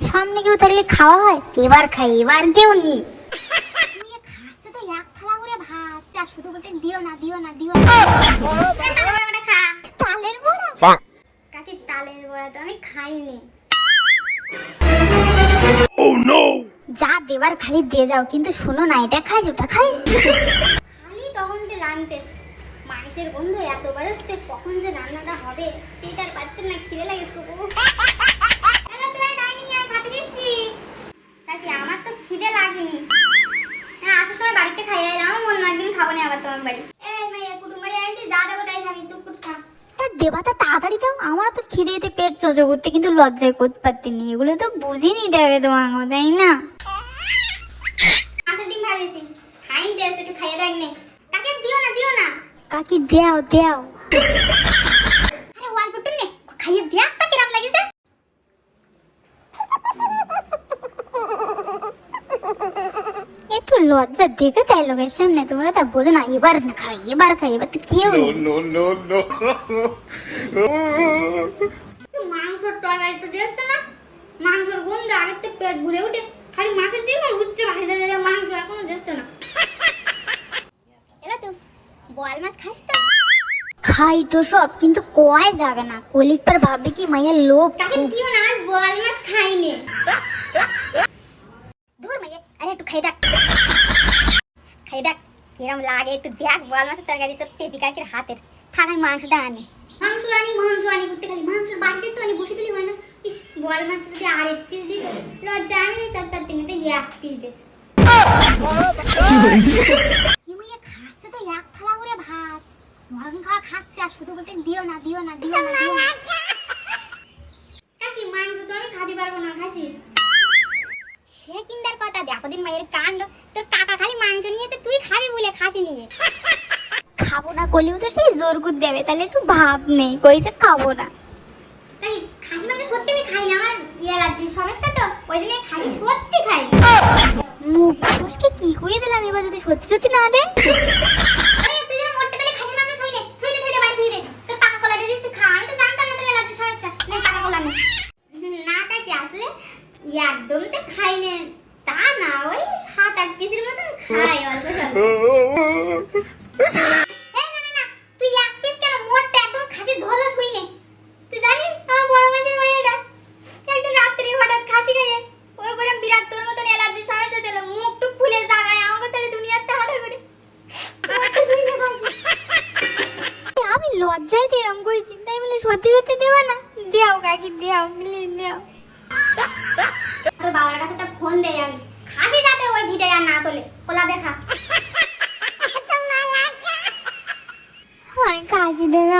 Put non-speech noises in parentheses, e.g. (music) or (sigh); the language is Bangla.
সামনে কেউ থাকলে খাওয়া হয়? এবার খাই এবার কেউ নি ভাত। যা শুধু বলতে দিও না দিও না দিও না। তালের বড়াটা খা তালের বড়া কাকি তালের বড়া তো আমি খাইনি। যা দেবার খালি দিয়ে যাও কিন্তু শোনো না এটা খাইস ওটা খাইস। খালি তখন যে রানতেস মাংসের গন্ধ এতবার হচ্ছে কখন যে রান্নাটা হবে পেটার পাচ্ছে না খিদে লাগে কুকু হ্যালো তুই ডাইনিং এ খাতে দিচ্ছি তাকি আমার তো খিদে হ্যাঁ আসার সময় বাড়িতে খাইয়ে এলাম আমার মন একদিন খাব না আবার তোমার বাড়ি। এই মাইয়া কুটুম বাড়ি আইছি যা দেবো তাই খাবি চুপ করে খা দেবাতা তাড়াতাড়ি দাও। আমার তো খিদে এতে পেট চোচো করতে কিন্তু লজ্জায় করতে পারতি নি এগুলো তো বুঝিনি দেবে তোমার তাই না? মাছের ডিম ভাজেছি। টেস্ট একটু খাইয়ে দেখ নে। কাকে দিও না দিও না। কাকি দেও দেও আরে ওয়াল পুটুন নে খাইয়ে দেখ তা কিরাম লাগিছে একটু লজ্জা দেখে তাই লোকের সামনে তোমরা তা বোঝো না এবার না খাই এবার খাই এবার তো কেউ. মাংসের তরকারি তো দিয়েছে না? মাংসের গন্ধ আগের পেট ভরে উঠে খালি মাছের ডিম আর উচ্চে ভাসে মাংস এখনও দিচ্ছে না। এলা তো বল মাছ খাস তো। খাই তো সব কিন্তু কয় যাবে না? কলিক পর ভাববে কি মাইয়ের লোভ কাকে দিও না বল মাছ খাইনি ধুর মাইয়া আরে একটু খাই দেখ খাই দেখ কিরম লাগে একটু দেখ বল মাছের তরকারি তোর টেপি কাকির হাতের থাক আমি মাংসটা আনি। মাংস আনি মাংস আনি করতে খালি মাংসের বাটিটা একটু আনি বসে দিলি হয় না। ইস বল মাছটা যদি আর এক পিস দিত। লজ্জা আমি নেই সত্তর দিনে তো এক পিস দিস খাচ্ছে তো এক থালা করে ভাত। মরণ খাওয়া খাচ্ছে আর শুধু বলতে দিও না দিও না দিও না। কথা দেখো দিন মায়ের কাণ্ড তোর কাকা খালি মাংস নিয়েছে তুই খাবি বলে খাসি নিয়ে। (laughs) খাব না করলেও তো সেই জোর গুদ দেবে তাহলে একটু ভাব নেই কইছে খাব না। তাই খাসি মাংস সত্যি আমি খাই না আমার ইয়ে লাগছে সমস্যা তো ওই জন্য খাসি সত্যি খাই মুখ কি কইয়ে দিলাম এবার যদি সত্যি সত্যি না দে (laughs) সাথে এরকম করেছি তাই বলে সত্যি সত্যি দেবা না? দেও কাকি দেও মিলিয়ে দেও। তোর বাবার কাছে একটা ফোন দে যাবি খাসি যাতে ওই ভিটে আর না তোলে ওলা দেখা। হয় কাশি দেবে